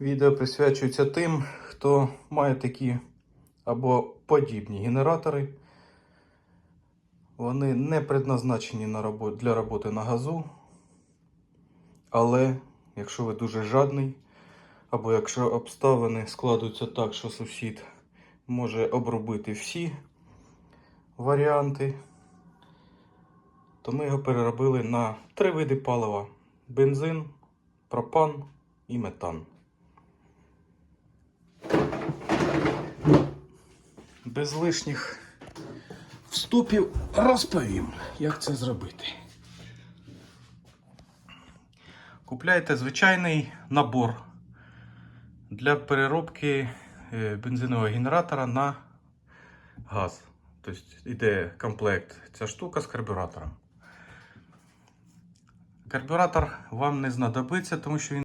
Відео присвячується тим, хто має такі або подібні генератори. Вони не предназначені на робо- для роботи на газу. Але якщо ви дуже жадний, або якщо обставини складуються так, що сусід може обробити всі варіанти, то ми його переробили на три види палива: бензин, пропан і метан. Без лишніх вступів розповім, як це зробити. Купляйте звичайний набор для переробки е, бензинового генератора на газ. Тобто йде комплект ця штука з карбюратором. Карбюратор вам не знадобиться, тому що він